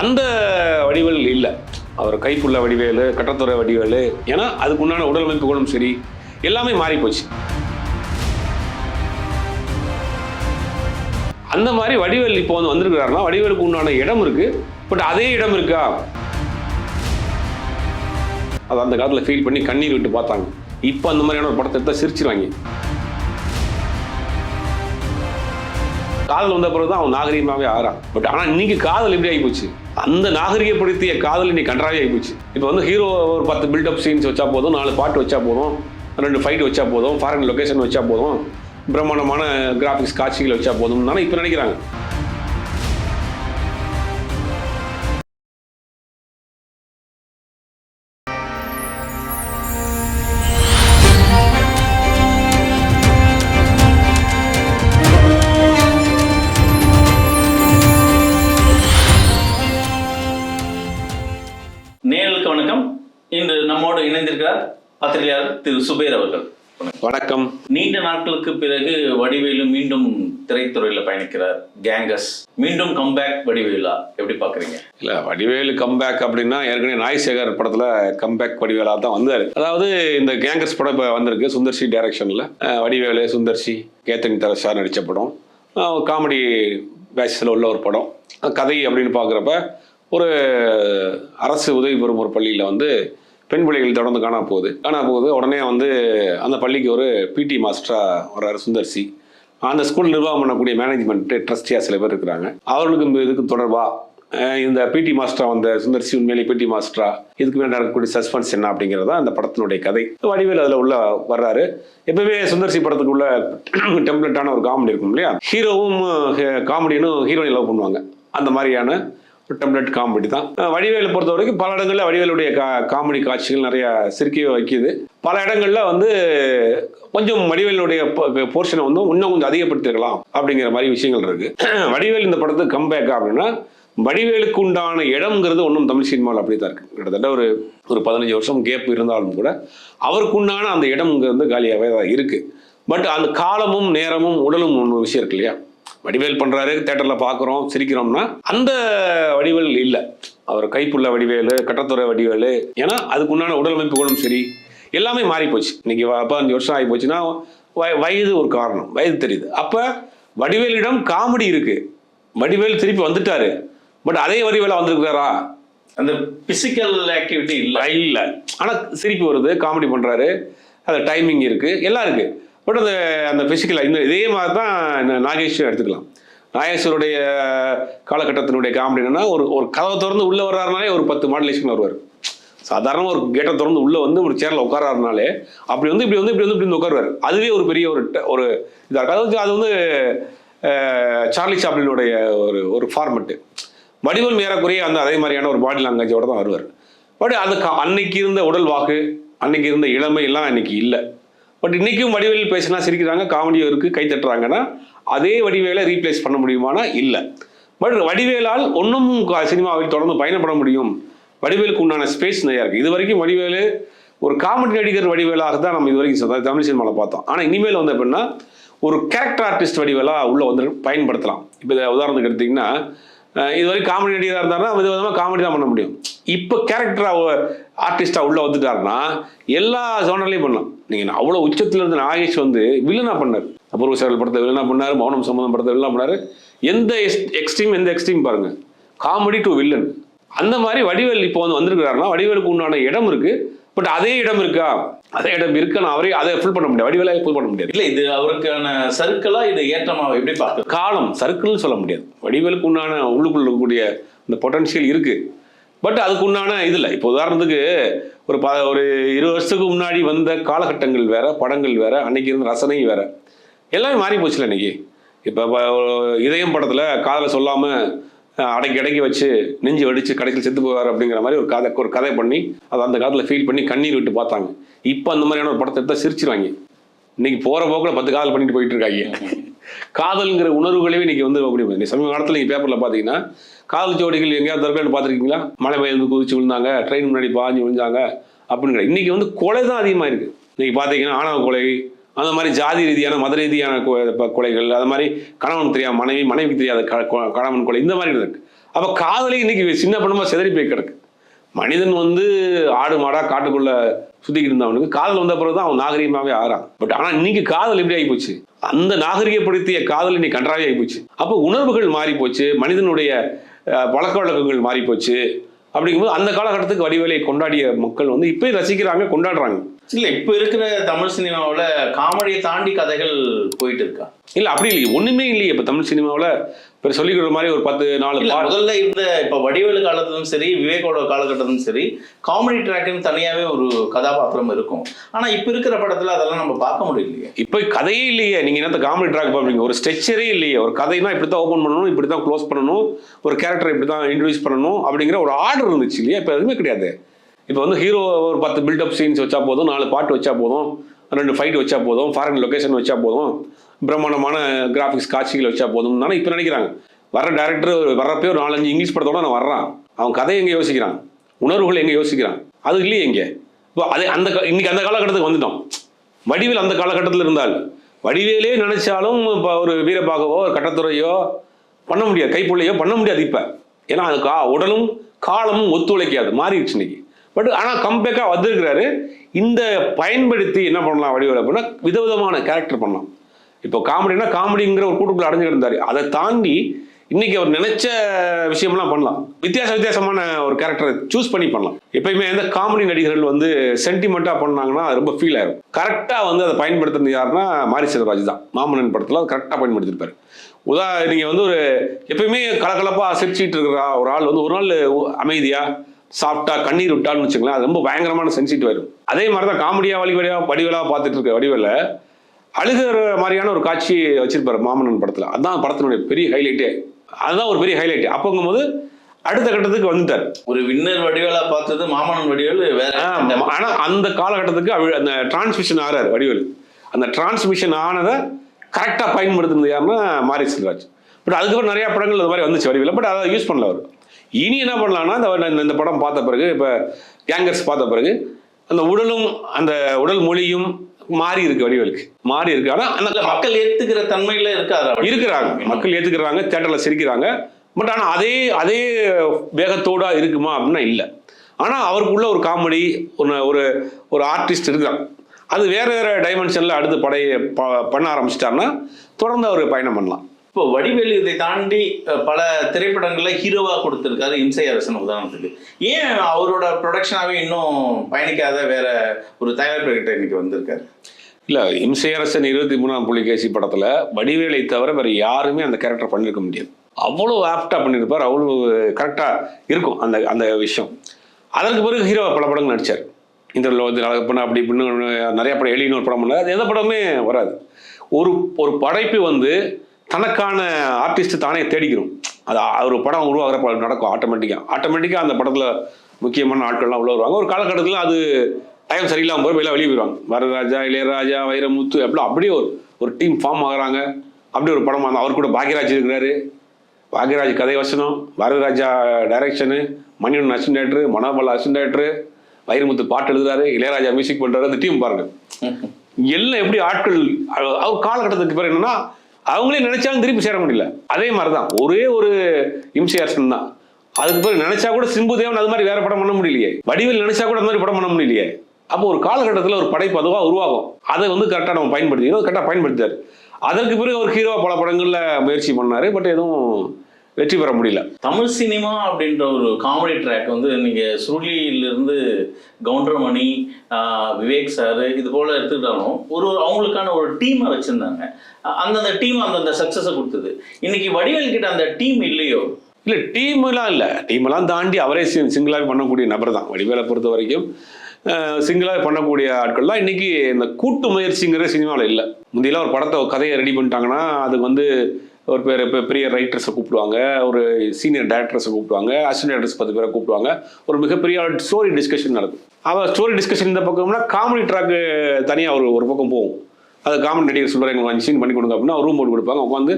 அந்த வடிவல் இல்லை. அவர் கைப்புள்ள வடிவேலு கட்டத்துறை வடிவேலு ஏன்னா அதுக்கு உண்டான உடலமைப்பு குணம் சரி எல்லாமே மாறி போச்சு. அந்த மாதிரி வடிவேல் இப்போ வந்து வந்திருக்கிறாருன்னா வடிவேலுக்கு உண்டான இடம் இருக்கு பட் அதே இடம் இருக்கா? அது அந்த காலத்தில் ஃபீல் பண்ணி கண்ணீர் விட்டு பார்த்தாங்க. இப்போ அந்த மாதிரியான ஒரு படத்தை எடுத்தா சிரிச்சிருவாங்க. காதல் வந்த பிறகு தான் அவன் நாகரீகமாகவே ஆறான். பட் ஆனால் இன்னைக்கு காதல் எப்படி ஆகிப்போச்சு அந்த நாகரிகப்படுத்திய காதல் இன்னைக்கு கன்றாவே ஆகிப்போச்சு இப்போ வந்து ஹீரோ ஒரு பத்து பில்டப் சீன்ஸ் வச்சா போதும் நாலு பாட்டு வச்சா போதும் ரெண்டு ஃபைட் வச்சா போதும் ஃபாரின் லொக்கேஷன் வச்சா போதும் பிரம்மாண்டமான கிராஃபிக்ஸ் காட்சிகள் வச்சா போதும்னால இப்போ நினைக்கிறாங்க. இன்று நம்மோடு இணைந்திருக்கிறார் பத்திரிகையாளர் திரு சுபேர் அவர்கள். வணக்கம். நீண்ட நாட்களுக்கு பிறகு வடிவேலு மீண்டும் திரைத்துறையில பயணிக்கிறார். கேங்கஸ் மீண்டும் கம்பேக் வடிவேலா எப்படி பாக்குறீங்க இல்லை வடிவேலு கம்பேக் அப்படின்னா ஏற்கனவே நாய்சேகர் படத்தில் கம்பேக் வடிவேலா தான் வந்தார். அதாவது இந்த கேங்கர்ஸ் படம் இப்போ வந்திருக்கு சுந்தர்சி டைரக்ஷனில் வடிவேலு சுந்தர்சி கேத்தன் தரசா நடித்த படம். காமெடி பேஸில் உள்ள ஒரு படம். கதை அப்படின்னு பார்க்குறப்ப ஒரு அரசு உதவி பெறும் ஒரு பள்ளியில் வந்து பெண் பிள்ளைகள் தொடர்ந்து காணா போகுது. காணா போகுது. உடனே வந்து அந்த பள்ளிக்கு ஒரு பிடி மாஸ்டராக வர்றாரு சுந்தர்சி. அந்த ஸ்கூல் நிர்வாகம் பண்ணக்கூடிய மேனேஜ்மெண்ட் ட்ரஸ்டியாக சில பேர் இருக்கிறாங்க. அவர்களுக்கு இதுக்கு தொடர்பா? இந்த பிடி மாஸ்டரா வந்த சுந்தர்சி உண்மையிலே பிடி மாஸ்டரா இதுக்கு மேலே நடக்கக்கூடிய சஸ்பென்ஸ் என்ன அப்படிங்கிறது அந்த படத்தினுடைய கதை. வடிவேல் அதில் உள்ள வர்றாரு. எப்பவுமே சுந்தர்சி படத்துக்கு உள்ள டெம்ப்ளெட்டான ஒரு காமெடி இருக்கும் இல்லையா? ஹீரோவும் காமெடியனும் ஹீரோயின் லவ் பண்ணுவாங்க. அந்த மாதிரியான டெம்லெட் காமெடி தான். அஹ் வடிவேலை பொறுத்த வரைக்கும் பல இடங்களில் வடிவேலுடைய கா காமெடி காட்சிகள் நிறைய சிரிக்கவே வைக்குது. பல இடங்களில் வந்து கொஞ்சம் வடிவேலுடைய போர்ஷனை வந்து இன்னும் கொஞ்சம் அதிகப்படுத்திருக்கலாம் அப்படிங்கிற மாதிரி விஷயங்கள் இருக்கு. வடிவேல் இந்த படத்துக்கு கம்பேக் அப்படின்னா வடிவேலுக்கு உண்டான இடம்ங்கிறது ஒன்றும் தமிழ் சினிமாவில் அப்படி தான் இருக்கு. கிட்டத்தட்ட ஒரு ஒரு பதினஞ்சு வருஷம் கேப் இருந்தாலும் கூட அவருக்குண்டான அந்த இடம்ங்கிறது காலியாகவே தான் இருக்கு. பட் அந்த காலமும் நேரமும் உடலும் ஒன்று விஷயம் இருக்கு இல்லையா? வடிவேல் பண்றாரு தேட்டர்ல பார்க்குறோம் சிரிக்கிறோம்னா அந்த வடிவேல் இல்லை. அவர் கைப்புள்ள வடிவேலு கட்டத்துறை வடிவேலு. ஏன்னா அதுக்கு உண்டான உடலமைப்பு குணம் சரி எல்லாமே மாறி போச்சு இன்னைக்கு பதினஞ்சு வருஷம் ஆகி போச்சுன்னா வய- வயது ஒரு காரணம் வயது தெரியுது. அப்ப வடிவேலிடம் காமெடி இருக்கு. வடிவேல் திருப்பி வந்துட்டாரு. பட் அதே வடிவேலா வந்திருக்காரா? அந்த பிசிக்கல் ஆக்டிவிட்டி இல்ல. இல்ல. ஆனா சிரிப்பு வருது காமெடி பண்றாரு. அது டைமிங் இருக்கு எல்லாம் இருக்கு. பட் அது அந்த பிசிக்கல் இந்த இதே மாதிரி தான் நா- நாகேஸ்வரன் எடுத்துக்கலாம். நாகேஸ்வருடைய காலகட்டத்தினுடைய காமெடி என்னன்னா ஒரு ஒரு கதவை திறந்து உள்ளே வர்றாருனாலே ஒரு பத்து மாடலேஷன் வருவார். சாதாரண ஒரு கேட்டை திறந்து உள்ளே வந்து ஒரு சேரில் உட்காராருனாலே அப்படி வந்து இப்படி வந்து இப்படி வந்து இப்படி வந்து உட்காருவார். அதுவே ஒரு பெரிய ஒரு ட- ஒரு இதாக அதாவது அது வந்து சார்லி சாப்ளினுடைய ஒரு ஒரு ஃபார்மெட்டு வடிவம் ஏறக்குறைய அந்த அதே மாதிரியான ஒரு பாடி லாங்குவேஜோட தான் வருவார். பட் அது அன்னைக்கு இருந்த உடல் வாக்கு அன்னைக்கு இருந்த இளமை எல்லாம் இன்னைக்கு இல்லை. பட் இன்னைக்கும் வடிவேல் பேசினா சிரிக்கிறாங்க காமெடியும் இருக்கு கை தட்டுறாங்கன்னா அதே வடிவேலை ரீப்ளேஸ் பண்ண முடியுமானா இல்லை. பட் வடிவேலால் ஒன்றும் சினிமாவில் தொடர்ந்து பயணப்பட முடியும். வடிவேலுக்கு உண்டான ஸ்பேஸ் நிறையா இருக்கு. இது வரைக்கும் வடிவேலு ஒரு காமெடி நடிகர் வடிவேலாக தான் நம்ம இது வரைக்கும் தமிழ் சினிமாவில் பார்த்தோம். ஆனால் இனிமேல் வந்து எப்படின்னா ஒரு கேரக்டர் ஆர்டிஸ்ட் வடிவேலா உள்ள வந்து பயன்படுத்தலாம். இப்போ இதை உதாரணத்துக்கு எடுத்தீங்கன்னா இதுவரை காமெடி நடிகராக இருந்தாருன்னா வித விதமாக காமெடி தான் பண்ண முடியும். இப்போ கேரக்டராக ஆர்டிஸ்டாக உள்ளே வந்துட்டாருன்னா எல்லா ஜோனர்லையும் பண்ணலாம். நீங்கள் அவ்வளோ உச்சத்தில் இருந்த நாகேஷ் வந்து வில்லனா பண்ணார். அபூர்வ சேவல் படத்தை வில்லனா பண்ணார் மௌனம் சம்மந்தம் படத்தை வில்லனா பண்ணார். எந்த எக்ஸ்ட்ரீம் எந்த எக்ஸ்ட்ரீம் பாருங்கள் காமெடி டு வில்லன் அந்த மாதிரி வடிவேல் இப்போ வந்து வந்திருக்கிறாருன்னா வடிவேலுக்கு உண்டான இடம் இருக்குது பட் அதே இடம் இருக்கா? அதே இடம் இருக்குன்னு அவரே அதை ஃபுல் பண்ண முடியாது. வடிவேலாக ஃபுல் பண்ண முடியாது. இல்ல இது அவருக்கான சர்க்கிளா இது ஏற்றமா எப்படி பாக்குறது காலம் சர்க்கிள்னு சொல்ல முடியாது. வடிவேலுக்கு உண்டான உள்ளுக்குள்ள இருக்கக்கூடிய இந்த பொட்டன்ஷியல் இருக்கு. பட் அதுக்கு உண்டான இதில் இப்போ உதாரணத்துக்கு ஒரு ப ஒரு இருபது வருஷத்துக்கு முன்னாடி வந்த காலகட்டங்கள் வேற படங்கள் வேற அன்னைக்கு இருந்த ரசனை வேற. எல்லாமே மாறி போச்சுல இன்னைக்கு. இப்போ இதயம் படத்தில் காதலை சொல்லாமல் அடங்கி அடங்கி வச்சு நெஞ்சு வெடிச்சு கடைசியில் செத்து போவார் அப்படிங்கிற மாதிரி ஒரு கதை ஒரு கதை பண்ணி அதை அந்த காலத்தில் ஃபீல் பண்ணி கண்ணீர் விட்டு பார்த்தாங்க. இப்போ அந்த மாதிரியான ஒரு படத்தை எடுத்தால் சிரிச்சிருவாங்க. இன்னைக்கு போகிற போக்கில் பத்து காதல் பண்ணிட்டு போயிட்டு இருக்காங்க. காதல்ங்கிற உணர்வுகளே இன்னைக்கு வந்து அப்படி சமீப காலத்தில் நீங்கள் பேப்பரில் பார்த்தீங்கன்னா காதல் ஜோடிகள் எங்கேயாவது தற்கொலை பார்த்துருக்கீங்களா மழை பெய்து குதிச்சு விழுந்தாங்க ட்ரெயின் முன்னாடி பாஞ்சு விழுந்தாங்க அப்படிங்கிற. இன்னைக்கு வந்து கொலை தான் அதிகமாக இருக்குது இன்னைக்கு பார்த்தீங்கன்னா ஆணவ கொலை அந்த மாதிரி ஜாதி ரீதியான மத ரீதியான கொ- கொலைகள் அது மாதிரி கணவன் தெரியாத மனைவி மனைவிக்கு தெரியாத கணவன் கொலை இந்த மாதிரி இருக்கு அப்போ காதலி இன்னைக்கு சின்ன பணமா சிதறி போய் கிடக்கு. மனிதன் வந்து ஆடு மாடா காட்டுக்குள்ள சுத்திக்கிட்டு இருந்தவனுக்கு காதல் வந்த பிறகு தான் அவன் நாகரிகமாவே ஆகிறான் பட் ஆனா இன்னைக்கு காதல் எப்படி ஆகிப்போச்சு அந்த நாகரிகப்படுத்திய காதல் இன்னைக்கு கன்றாவே ஆகிப்போச்சு அப்போ உணர்வுகள் மாறி போச்சு மனிதனுடைய பழக்க வழக்கங்கள் மாறி போச்சு. அப்படிங்கும்போது அந்த காலகட்டத்துக்கு வடிவேலையை கொண்டாடிய மக்கள் வந்து இப்பயும் ரசிக்கிறாங்க கொண்டாடுறாங்க. இல்ல இப்ப இருக்கிற தமிழ் சினிமாவுல காமெடியை தாண்டி கதைகள் போயிட்டு இருக்கா? இல்ல அப்படி இல்லையே ஒண்ணுமே இல்லையே இப்ப தமிழ் சினிமாவுல. இப்ப சொல்லிக்கிற மாதிரி ஒரு பத்து நாலு முதல்ல இருந்த இப்ப வடிவேலு காலத்திலும் சரி விவேகோட காலகட்டத்திலும் சரி காமெடி ட்ராக்னு தனியாவே ஒரு கதாபாத்திரம் இருக்கும். ஆனா இப்ப இருக்கிற படத்துல அதெல்லாம் நம்ம பார்க்க முடியலையே. இப்ப கதையே இல்லையே நீங்க என்னத்த காமெடி ட்ராக் பாப்பீங்க ஒரு ஸ்ட்ரக்சரே இல்லையே ஒரு கதைனா இப்படி தான் ஓப்பன் பண்ணணும் இப்படி தான் க்ளோஸ் பண்ணணும் ஒரு கேரக்டர் இப்படி தான் இன்ட்ரடியூஸ் பண்ணணும் அப்படிங்கிற ஒரு ஆர்டர் இருந்துச்சு இல்லையா? இப்போ எதுவுமே கிடையாது. இப்போ வந்து ஹீரோ ஒரு பத்து பில்டப் சீன்ஸ் வச்சா போதும் நாலு பாட்டு வச்சா போதும் ரெண்டு ஃபைட் வச்சா போதும் ஃபாரின் லொக்கேஷன் வச்சா போதும் பிரம்மாண்டமான கிராஃபிக்ஸ் காட்சிகள் வச்சா போதும் தானே இப்போ நினைக்கிறாங்க. வர டேரக்டர் வர்றப்பே ஒரு நாலஞ்சு இங்கிலீஷ் படத்தோட நான் வர்றான். அவன் கதை எங்கே யோசிக்கிறான்? உணர்வுகள் எங்கே யோசிக்கிறான்? அது இல்லையே எங்கே இப்போ அதே அந்த இன்னைக்கு அந்த காலகட்டத்துக்கு வந்துட்டோம். வடிவில் அந்த காலகட்டத்தில் இருந்தால் வடிவேலே நினைச்சாலும் இப்போ ஒரு வீரபாகவோ ஒரு கட்டத்துறையோ பண்ண முடியாது கைப்புள்ளையோ பண்ண முடியாது இப்போ. ஏன்னா அது கா உடலும் காலமும் ஒத்துழைக்காது. மாறிடுச்சு இன்னைக்கு. பட் ஆனால் கம்பேக்காக வந்திருக்கிறாரு. இந்த பயன்படுத்தி என்ன பண்ணலாம் வடிவேல் அப்படின்னா விதவிதமான கேரக்டர் பண்ணலாம். இப்போ காமெடினா காமெடிங்கிற ஒரு கூட்டுக்குள்ள அடைஞ்சிட்டு இருந்தார். அதை தாண்டி இன்னைக்கு அவர் நினைச்ச விஷயம்லாம் பண்ணலாம். வித்தியாச வித்தியாசமான ஒரு கேரக்டரை சூஸ் பண்ணி பண்ணலாம். எப்பயுமே எந்த காமெடி நடிகர்கள் வந்து சென்டிமெண்ட்டாக பண்ணாங்கன்னா அது ரொம்ப ஃபீல் ஆகும் கரெக்டாக வந்து அதை பயன்படுத்துறது யாருன்னா மாரி செல்வராஜ் தான். மாமன்னன் படத்தில் அதை கரெக்டாக பயன்படுத்திருப்பாரு. உதா நீங்கள் வந்து ஒரு எப்பயுமே கலகலப்பாக சிரிச்சிட்டு இருக்கிற ஒரு ஆள் வந்து ஒரு நாள் அமைதியாக சாப்பிட்டா கண்ணீர் விட்டான்னு வச்சுங்களேன் அது ரொம்ப பயங்கரமான சென்சிட்டிவ் வரும் அதே மாதிரி தான் காமெடியாக வழி வழியாக வடிவலாக பார்த்துட்டு இருக்க வடிவில் அழுகிற மாதிரியான ஒரு காட்சி வச்சிருப்பாரு மாமன்னன் படத்துல. அதான் படத்தினுடைய பெரிய ஹைலைட்டே அதுதான் ஒரு பெரிய ஹைலைட் அப்போங்கும்போது அடுத்த கட்டத்துக்கு வந்துட்டார். ஒரு வின்னர் வடிவேலா பார்த்தது மாமன்னன் வடிவேலு வேற ஆ, ஆனா அந்த காலகட்டத்துக்கு அந்த டிரான்ஸ்மிஷன் ஆறாரு வடிவேலு. அந்த டிரான்ஸ்மிஷன் ஆனதை கரெக்டா பயன்படுத்துனது யாருன்னா மாரி செல்வராஜ் பட் அதுக்கப்புறம் நிறைய படங்கள் அது மாதிரி வந்துச்சு வடிவேல. பட் அதை யூஸ் பண்ணல அவர். இனி என்ன பண்ணலாம்னா இந்த- இந்த படம் பார்த்த பிறகு இப்ப கேங்கர்ஸ் பார்த்த பிறகு அந்த உடலும் அந்த உடல் மொழியும் மாறி இருக்கு வடிவேலுக்கு. மாறி இருக்கு. ஆனா அந்த இல்ல, மக்கள் ஏத்துக்கிற தன்மையில வடிவேலு? இருக்கிறாங்க. மக்கள் ஏத்துக்கிறாங்க தேட்டர்ல சிரிக்கிறாங்க. பட் ஆனா அதே அதே வேகத்தோட இருக்குமா அப்படின்னா இல்லை. ஆனா அவருக்குள்ள ஒரு காமெடி ஒரு ஒரு ஒரு ஆர்டிஸ்ட் இருக்கான். அது வேற வேற டைமென்ஷன்ல அடுத்து படைய ப- பண்ண ஆரம்பிச்சிட்டாருன்னா தொடர்ந்து அவர் பயணம் பண்ணலாம். இப்போ வடிவேலு இதை தாண்டி பல திரைப்படங்களில் ஹீரோவாக கொடுத்துருக்காரு இம்சை அரசன் உதாரணத்துக்கு. ஏன் அவரோட ப்ரொடக்ஷனாகவே இன்னும் பயணிக்காத வேற ஒரு தயாரிப்புகிட்ட இன்னைக்கு வந்திருக்காரு? இம்சை அரசன் இருபத்தி மூணாம் புலிகேசி படத்தில் வடிவேலை தவிர வேறு யாருமே அந்த கேரக்டர் பண்ணியிருக்க முடியாது. அவ்வளோ ஆப்டாக பண்ணியிருப்பார் அவ்வளோ கரெக்டாக இருக்கும் அந்த அந்த விஷயம். அதற்கு பிறகு ஹீரோ பல படங்கள் நடித்தார் இந்த வந்து பண்ண அப்படி இப்படின்னு நிறையா படம் எளியன்னு ஒரு படம் பண்ணார். அது எந்த படமே வராது. ஒரு ஒரு படைப்பு வந்து தனக்கான ஆர்டிஸ்ட் தானே தேடிக்கிறோம். அது ஒரு படம் உருவாகிறப்ப நடக்கும் ஆட்டோமேட்டிக்காக ஆட்டோமேட்டிக்காக அந்த படத்தில் முக்கியமான ஆட்கள்லாம் உள்ள வருவாங்க. ஒரு காலகட்டத்தில் அது டைம் சரியில்லாமல் போய் வெளியே வெளியே போயிடுவாங்க வரராஜா இளையராஜா வைரமுத்து அப்படி அப்படியே ஒரு ஒரு டீம் ஃபார்ம் ஆகுறாங்க. அப்படி ஒரு படம் அவர் கூட பாக்யராஜ் இருக்கிறாரு. பாக்யராஜ் கதை வசனம் Varadaraja direction Manivan assistant director Manobala assistant director Vairamuthu பாட்டு எழுதுறாரு இளையராஜா மியூசிக் பண்றாரு அந்த டீம் பாருங்க. எல்லாம் எப்படி ஆட்கள் அவ- அவர் காலகட்டத்துக்கு பிறகு என்னன்னா அவங்களே நினைச்சாலும் திருப்பி சேர முடியல. அதே மாதிரி தான் ஒரே ஒரு இம்சையாசன் தான். அதுக்கு பிறகு நினைச்சா கூட சிம்பு தேவன் அது மாதிரி வேற படம் பண்ண முடியலையே. வடிவில் நினைச்சா கூட அந்த மாதிரி படம் பண்ண முடியலையே. அப்போ ஒரு காலகட்டத்தில் ஒரு படைப்பு அதுவாக உருவாகும். அதை வந்து கரெக்டாக நம்ம பயன்படுத்தி கரெக்டாக பயன்படுத்தாரு அதற்கு பிறகு ஒரு ஹீரோவா பல படங்களில் முயற்சி பண்ணார் பட் எதுவும் வெற்றி பெற முடியல. தமிழ் சினிமா அப்படின்ற ஒரு காமெடி ட்ராக் வந்து நீங்க சுருளியிலிருந்து கவுண்டர்மணி விவேக் சார் இது போல எடுத்துக்கிட்டாலும் ஒரு அவங்களுக்கான ஒரு டீமை வச்சிருந்தாங்க. அந்தந்த டீம் அந்தந்த சக்சஸை கொடுத்தது. இன்னைக்கு வடிவேல் கிட்ட அந்த டீம் இல்லையோ? இல்லை டீம்லாம் இல்லை. டீமெல்லாம் தாண்டி அவரே சிங்கிளாகவே பண்ணக்கூடிய நபர் தான். வடிவேலை பொறுத்த வரைக்கும் சிங்கிளாக பண்ணக்கூடிய ஆட்கள்லாம் இன்னைக்கு இந்த கூட்டு முயற்சிங்கிற சினிமாவில் இல்லை. முந்தையெல்லாம் ஒரு படத்தை கதையை ரெடி பண்ணிட்டாங்கன்னா அதுக்கு வந்து ஒரு பேர் இப்போ பெரிய ரைட்டர்ஸை கூப்பிடுவாங்க ஒரு சீனியர் டேரக்டர்ஸை கூப்பிடுவாங்க அசிஸ்டன்ட் டேரக்டர்ஸ் பத்து பேரை கூப்பிடுவாங்க. ஒரு மிகப்பெரிய ஸ்டோரி டிஸ்கஷன் நடக்கும். அவள் ஸ்டோரி டிஸ்கஷன் இந்த பக்கம்னா காமெடி ட்ராக்கு தனியாக ஒரு ஒரு பக்கம் போகும். அது காமெடி நடிகர் சொல்கிறாங்க அஞ்சு சீன் பண்ணி கொடுங்க அப்படின்னா ரூம் போட்டு கொடுப்பாங்க. உட்காந்து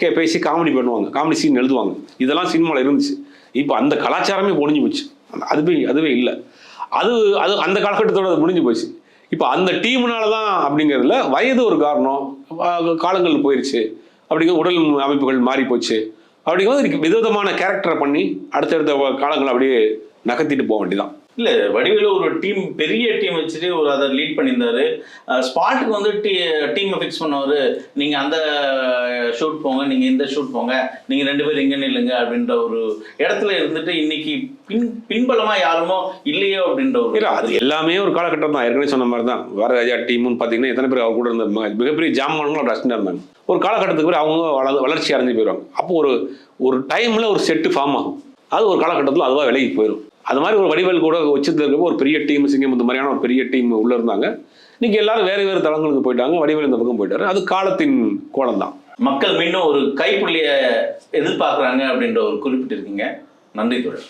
கே பேசி காமெடி பண்ணுவாங்க. காமெடி சீன் எழுதுவாங்க. இதெல்லாம் சினிமாவில் இருந்துச்சு. இப்போ அந்த கலாச்சாரமே முடிஞ்சு போச்சு. அதுவே அதுவே இல்லை. அது அது அந்த காலகட்டத்தோட அது முடிஞ்சு போச்சு. இப்போ அந்த டீம்னால தான் அப்படிங்கிறதுல வயது ஒரு காரணம். காலங்கள் போயிடுச்சு அப்படிங்கிற உடல் அமைப்புகள் மாறி போச்சு அப்படிங்கும்போது விதவிதமான கேரக்டரை பண்ணி அடுத்தடுத்த காலங்களை அப்படியே நகர்த்திட்டு போக வேண்டியதான் இல்ல வடிவேலு ஒரு டீம் பெரிய டீம் வச்சுட்டு ஒரு அதை லீட் பண்ணியிருந்தாரு. ஸ்பாட்டுக்கு வந்து டீ டீமை ஃபிக்ஸ் பண்ணவர் நீங்க அந்த ஷூட் போங்க நீங்க இந்த ஷூட் போங்க நீங்க ரெண்டு பேரும் இங்க நில்லுங்க அப்படின்ற ஒரு இடத்துல இருந்துட்டு இன்னைக்கு பின் பின்பலமா யாருமோ இல்லையோ அப்படின்ற ஒரு அது எல்லாமே ஒரு காலகட்டம் தான். ஏற்கனவே சொன்ன மாதிரி தான். வரராஜா டீம்னு பார்த்தீங்கன்னா எத்தனை பேர் அவர் கூட இருந்த மிகப்பெரிய ஜாமான்களும் அசிஸ்டண்டாக இருந்தாங்க. ஒரு காலகட்டத்துக்கு அவங்க வள வளர்ச்சி அடைஞ்சு போயிடுவாங்க. அப்போ ஒரு ஒரு டைமில் ஒரு செட்டு ஃபார்ம் ஆகும். அது ஒரு காலகட்டத்தில் அதுவாக விலகி போயிடும் அது மாதிரி ஒரு வடிவேல் கூட உச்சத்தில் இருக்கப்போ ஒரு பெரிய டீம் சிங்கம் இந்த மாதிரியான ஒரு பெரிய டீம் உள்ளே இருந்தாங்க. இன்னைக்கு எல்லாரும் வேறு வேறு தளங்களுக்கு போயிட்டாங்க. வடிவேல் இந்த பக்கம் போயிட்டாரு. அது காலத்தின் கோலம் தான். மக்கள் மீண்டும் ஒரு கைப்புள்ளிய எதிர்பார்க்குறாங்க அப்படின்ற ஒரு குறிப்பிட்டிருக்கீங்க. நன்றி தொடர்